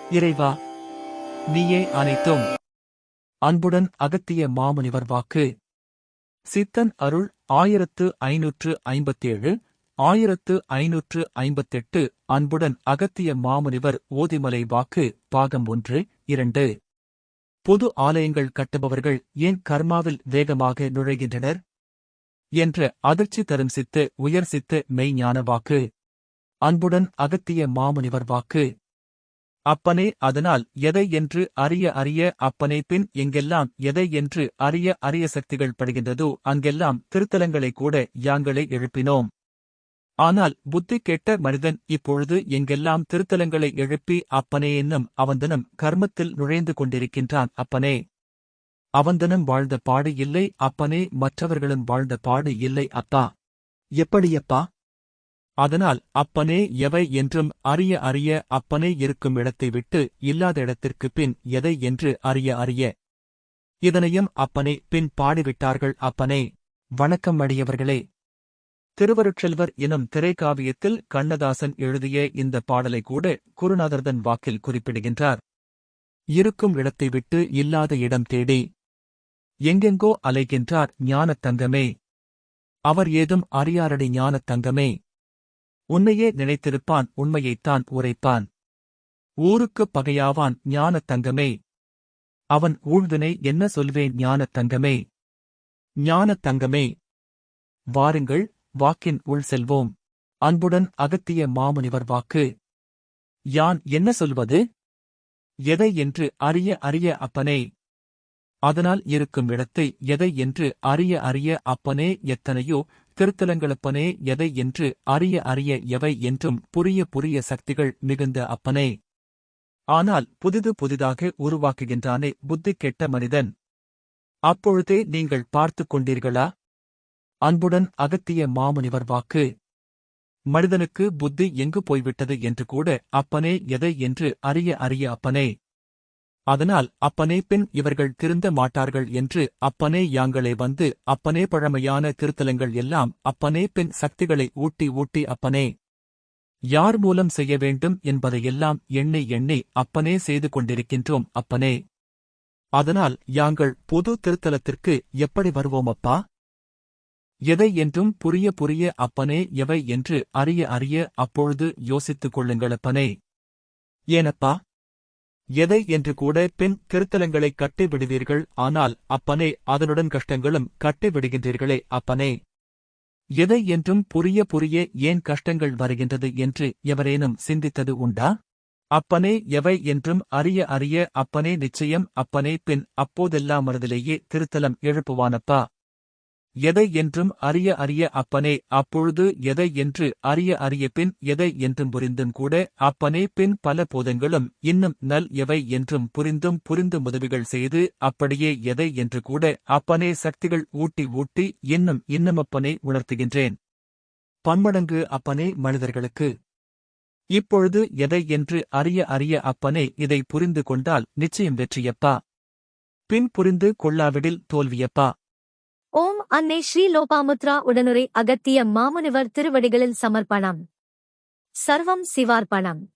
இறைவா நீயே அனைத்தும். அன்புடன் அகத்திய மாமுனிவர் வாக்கு. சித்தன் அருள் ஆயிரத்து ஐநூற்று ஐம்பத்தேழு ஆயிரத்து ஐநூற்று ஐம்பத்தெட்டு. அன்புடன் அகத்திய மாமுனிவர் ஓதிமலை வாக்கு பாகம் ஒன்று இரண்டு. பொது ஆலயங்கள் கட்டுபவர்கள் ஏன் கர்மாவில் வேகமாக நுழைகின்றனர்? என்ற அதிர்ச்சி தரும் சித்து உயர் சித்து மெய்ஞான வாக்கு. அன்புடன் அகத்திய மாமுனிவர் வாக்கு. அப்பனே அதனால் எதை என்று அறிய அறிய அப்பனே பின் எங்கெல்லாம் எதை என்று அறிய அறிய சக்திகள் படுகின்றதோ அங்கெல்லாம் திருத்தலங்களை கூட யாங்களே எழுப்பினோம். ஆனால் புத்தி கெட்ட மனிதன் இப்பொழுது எங்கெல்லாம் திருத்தலங்களை எழுப்பி அப்பனே என்னும் அவந்தனும் கர்மத்தில் நுழைந்து கொண்டிருக்கின்றான் அப்பனே. அவந்தனும் வாழ்ந்த பாடு இல்லை அப்பனே மற்றவர்களும் வாழ்ந்த பாடு இல்லை அப்பா. எப்படியப்பா? அதனால் அப்பனே எவை என்றும் அறிய அறிய அப்பனே இருக்கும் இடத்தை விட்டு இல்லாத இடத்திற்குப் பின் எதை என்று அறிய அறிய. இதனையும் அப்பனே பின் பாடிவிட்டார்கள் அப்பனே. வணக்கம் அடியவர்களே. திருவருட்செல்வர் எனும் திரைக்காவியத்தில் கண்ணதாசன் எழுதிய இந்த பாடலை கூட குருநாதர்தன் வாக்கில் குறிப்பிடுகின்றார். இருக்கும் இடத்தை விட்டு இல்லாத இடம் தேடி. எங்கெங்கோ அலைகின்றார் ஞானத் தங்கமே. அவர் ஏதும் அறியாரடி ஞானத் தங்கமே. உன்னையே நினைத்திருப்பான் உண்மையைத்தான் உரைப்பான். ஊருக்குப் பகையாவான் ஞானத் தங்கமே. அவன் ஊழ்வினை என்ன சொல்வேன் ஞானத் தங்கமே? ஞானத் தங்கமே. வாருங்கள் வாக்கின் உள் செல்வோம். அன்புடன் அகத்திய மாமுனிவர் வாக்கு. யான் என்ன சொல்வது? எதை என்று அறிய அறிய அப்பனே. அதனால் இருக்கும் இடத்தை எதை என்று அறிய அறிய அப்பனே எத்தனையோ திருத்தலங்களப்பனே எதை என்று அறிய அறிய எவை என்றும் புரிய புரிய சக்திகள் மிகுந்த அப்பனே. ஆனால் புதிது புதிதாக உருவாக்குகின்றானே புத்தி கெட்ட மனிதன். அப்பொழுதே நீங்கள் பார்த்துக் கொண்டீர்களா? அன்புடன் அகத்திய மாமுனிவர் வாக்கு. மனிதனுக்கு புத்தி எங்கு போய்விட்டது என்று கூட அப்பனே எதை என்று அறிய அறிய அப்பனே. அதனால் அப்பனே பின் இவர்கள் திருந்த மாட்டார்கள் என்று அப்பனே யாங்களே வந்து அப்பனே பழமையான திருத்தலங்கள் எல்லாம் அப்பனே பின் சக்திகளை ஊட்டி ஊட்டி அப்பனே. யார் மூலம் செய்ய வேண்டும் என்பதையெல்லாம் எண்ணி எண்ணி அப்பனே செய்து கொண்டிருக்கின்றோம் அப்பனே. அதனால் யாங்கள் பொது திருத்தலத்திற்கு எப்படி வருவோம் அப்பா எதை என்றும் புரிய புரிய அப்பனே எவை என்று அறிய அறிய அப்பொழுது யோசித்துக் கொள்ளுங்கள் அப்பனே. ஏனப்பா? எதை என்று கூட பின் கிருத்தலங்களை கட்டி விடுவீர்கள் ஆனால் அப்பனே அதனுடன் கஷ்டங்களும் கட்டி விடுகின்றீர்களே அப்பனே. எதை என்றும் புரிய புரிய ஏன் கஷ்டங்கள் வருகின்றது என்று எவரேனும் சிந்தித்தது உண்டா? அப்பனே எவை என்றும் அறிய அறிய அப்பனே நிச்சயம் அப்பனே பின் அப்போதெல்லாம் மனதிலேயே திருத்தலம் எழுப்புவானப்பா? எதை என்றும் அறிய அறிய அப்பனே அப்பொழுது எதை என்று அறிய அறிய பின் எதை என்றும் புரிந்தும் கூட அப்பனே பின் பல போதங்களும் இன்னும் நல் எவை என்றும் புரிந்தும் புரிந்தும் உதவிகள் செய்து அப்படியே எதை என்று கூட அப்பனே சக்திகள் ஊட்டி ஊட்டி இன்னும் இன்னும் அப்பனே உணர்த்துகின்றேன். பன்மடங்கு அப்பனே மனிதர்களுக்கு. இப்பொழுது எதை என்று அறிய அறிய அப்பனே இதை புரிந்து கொண்டால் நிச்சயம் வெற்றியப்பா. பின் புரிந்து கொள்ளாவிடில் தோல்வியப்பா. ஓம் அன்னை ஸ்ரீ லோபாமுத்ரா உடனுரை அகத்திய மாமுனிவர் திருவடிகளில் சமர்ப்பணம். சர்வம் சிவார்ப்பணம்.